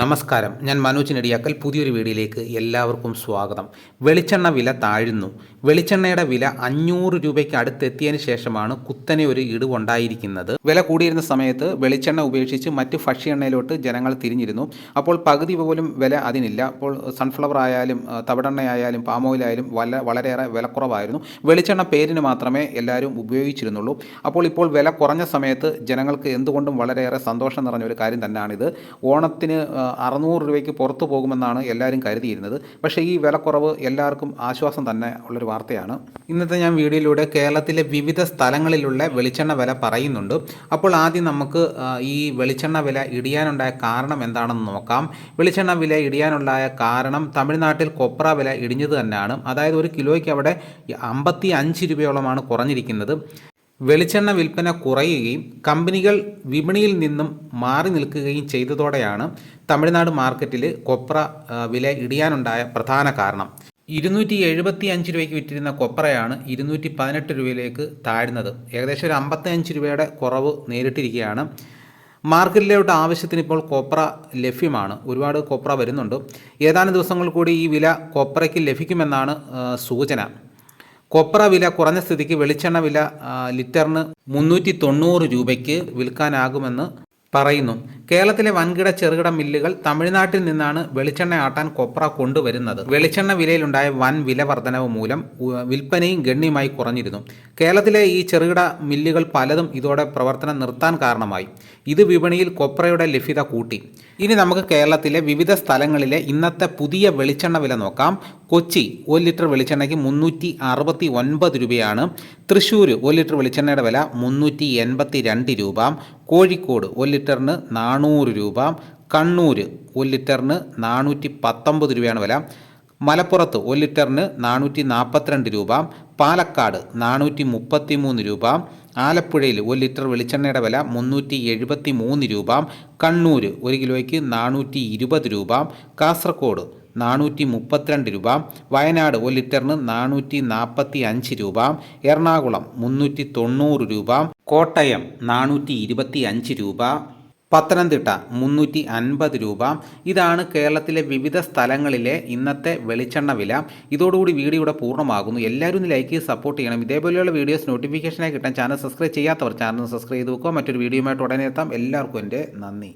നമസ്കാരം. ഞാൻ മനോജ് നെടിയാക്കൽ. പുതിയൊരു വീഡിയോയിലേക്ക് എല്ലാവർക്കും സ്വാഗതം. വെളിച്ചെണ്ണ വില താഴുന്നു. വെളിച്ചെണ്ണയുടെ വില അഞ്ഞൂറ് രൂപയ്ക്ക് അടുത്തെത്തിയതിന് ശേഷമാണ് കുത്തനെ ഒരു ഇടിവുണ്ടായിരിക്കുന്നത്. വില കൂടിയിരുന്ന സമയത്ത് വെളിച്ചെണ്ണ ഉപേക്ഷിച്ച് മറ്റ് ഭക്ഷ്യ എണ്ണയിലോട്ട് ജനങ്ങൾ തിരിഞ്ഞിരുന്നു. അപ്പോൾ പകുതി പോലും വില അതിനില്ല. അപ്പോൾ സൺഫ്ലവർ ആയാലും തവിടെണ്ണയായാലും പാം ഓയിലായാലും വല വളരെയേറെ വിലക്കുറവായിരുന്നു വെളിച്ചെണ്ണ പേരിന് മാത്രമേ എല്ലാവരും ഉപയോഗിച്ചിരുന്നുള്ളൂ. അപ്പോൾ ഇപ്പോൾ വില കുറഞ്ഞ സമയത്ത് ജനങ്ങൾക്ക് എന്തുകൊണ്ടും വളരെയേറെ സന്തോഷം നിറഞ്ഞ ഒരു കാര്യം തന്നെയാണിത് ഓണത്തിന് അറുന്നൂറ് രൂപയ്ക്ക് പുറത്തു പോകുമെന്നാണ് എല്ലാവരും കരുതിയിരുന്നത്. പക്ഷേ ഈ വിലക്കുറവ് എല്ലാവർക്കും ആശ്വാസം തന്നെ ഉള്ളൊരു വാർത്തയാണ്. ഇന്നത്തെ ഞാൻ വീഡിയോയിലൂടെ കേരളത്തിലെ വിവിധ സ്ഥലങ്ങളിലുള്ള വെളിച്ചെണ്ണ വില പറയുന്നുണ്ട്. അപ്പോൾ ആദ്യം നമുക്ക് ഈ വെളിച്ചെണ്ണ വില ഇടിയാനുണ്ടായ കാരണം എന്താണെന്ന് നോക്കാം. വെളിച്ചെണ്ണ വില ഇടിയാനുണ്ടായ കാരണം തമിഴ്നാട്ടിൽ കൊപ്ര വില ഇടിഞ്ഞത് തന്നെയാണ്. അതായത് ഒരു കിലോയ്ക്ക് അവിടെ അമ്പത്തി അഞ്ച് രൂപയോളമാണ് കുറഞ്ഞിരിക്കുന്നത്. വെളിച്ചെണ്ണ വിൽപ്പന കുറയുകയും കമ്പനികൾ വിപണിയിൽ നിന്നും മാറി നിൽക്കുകയും ചെയ്തതോടെയാണ് തമിഴ്നാട് മാർക്കറ്റിൽ കൊപ്ര വില ഇടിയാനുണ്ടായ പ്രധാന കാരണം. ഇരുന്നൂറ്റി എഴുപത്തി അഞ്ച് രൂപയ്ക്ക് വിറ്റിരുന്ന കൊപ്രയാണ് ഇരുന്നൂറ്റി പതിനെട്ട് രൂപയിലേക്ക് താഴ്ന്നത്. ഏകദേശം ഒരു അമ്പത്തി അഞ്ച് രൂപയുടെ കുറവ് നേരിട്ടിരിക്കുകയാണ്. മാർക്കറ്റിലോട്ട് ആവശ്യത്തിന് ഇപ്പോൾ കൊപ്ര ലഭ്യമാണ്. ഒരുപാട് കൊപ്ര വരുന്നുണ്ട്. ഏതാനും ദിവസങ്ങൾ കൂടി ഈ വില കൊപ്രയ്ക്ക് ലഭിക്കുമെന്നാണ് സൂചന. കൊപ്ര വില കുറഞ്ഞ സ്ഥിതിക്ക് വെളിച്ചെണ്ണ വില ലിറ്ററിന് മുന്നൂറ്റി തൊണ്ണൂറ് രൂപയ്ക്ക് വിൽക്കാനാകുമെന്ന് പറയുന്നു. കേരളത്തിലെ വൻകിട ചെറുകിട മില്ലുകൾ തമിഴ്നാട്ടിൽ നിന്നാണ് വെളിച്ചെണ്ണ ആട്ടാൻ കൊപ്ര കൊണ്ടുവരുന്നത്. വെളിച്ചെണ്ണ വിലയിലുണ്ടായ വൻ വില വർധനവ് മൂലം വിൽപ്പനയും ഗണ്യമായി കുറഞ്ഞിരുന്നു. കേരളത്തിലെ ഈ ചെറുകിട മില്ലുകൾ പലതും ഇതോടെ പ്രവർത്തനം നിർത്താൻ കാരണമായി. ഇത് വിപണിയിൽ കൊപ്രയുടെ ലഭ്യത കൂട്ടി. ഇനി നമുക്ക് കേരളത്തിലെ വിവിധ സ്ഥലങ്ങളിലെ ഇന്നത്തെ പുതിയ വെളിച്ചെണ്ണ വില നോക്കാം. കൊച്ചി ഒരു ലിറ്റർ വെളിച്ചെണ്ണയ്ക്ക് മുന്നൂറ്റി അറുപത്തി ഒൻപത് രൂപയാണ്. തൃശ്ശൂർ ഒരു ലിറ്റർ വെളിച്ചെണ്ണയുടെ വില മുന്നൂറ്റി എൺപത്തി രണ്ട് രൂപ. കോഴിക്കോട് ഒരു ലിറ്ററിന് നാനൂറ് രൂപ. കണ്ണൂർ ഒരു ലിറ്ററിന് നാനൂറ്റി പത്തൊമ്പത് രൂപയാണ് വില. മലപ്പുറത്ത് ഒരു ലിറ്ററിന് നാനൂറ്റി നാൽപ്പത്തിരണ്ട് രൂപ. പാലക്കാട് നാനൂറ്റി മുപ്പത്തി മൂന്ന് രൂപ. ആലപ്പുഴയിൽ ഒരു ലിറ്റർ വെളിച്ചെണ്ണയുടെ വില മുന്നൂറ്റി എഴുപത്തി മൂന്ന് രൂപ. കണ്ണൂർ ഒരു കിലോയ്ക്ക് നാനൂറ്റി ഇരുപത് രൂപ. കാസർഗോഡ് നാനൂറ്റി മുപ്പത്തിരണ്ട് രൂപ. വയനാട് ഒരു ലിറ്ററിന് നാനൂറ്റി നാൽപ്പത്തി അഞ്ച് രൂപ. എറണാകുളം മുന്നൂറ്റി തൊണ്ണൂറ് രൂപ. കോട്ടയം നാനൂറ്റി ഇരുപത്തി അഞ്ച് രൂപ. പത്തനംതിട്ട മുന്നൂറ്റി അൻപത് രൂപ. ഇതാണ് കേരളത്തിലെ വിവിധ സ്ഥലങ്ങളിലെ ഇന്നത്തെ വെളിച്ചെണ്ണ വില. ഇതോടുകൂടി വീഡിയോ ഇവിടെ പൂർണമാകുന്നു. എല്ലാവരും ഒന്ന് ലൈക്ക് ചെയ്ത് സപ്പോർട്ട് ചെയ്യണം. ഇതേപോലെയുള്ള വീഡിയോസ് നോട്ടിഫിക്കേഷനായി കിട്ടാൻ ചാനൽ സബ്സ്ക്രൈബ് ചെയ്യാത്തവർ ചാനൽ സബ്സ്ക്രൈബ് ചെയ്ത് വെക്കുക. മറ്റൊരു വീഡിയോയുമായിട്ട് ഉടനെ എത്താം. എല്ലാവർക്കും എന്റെ നന്ദി.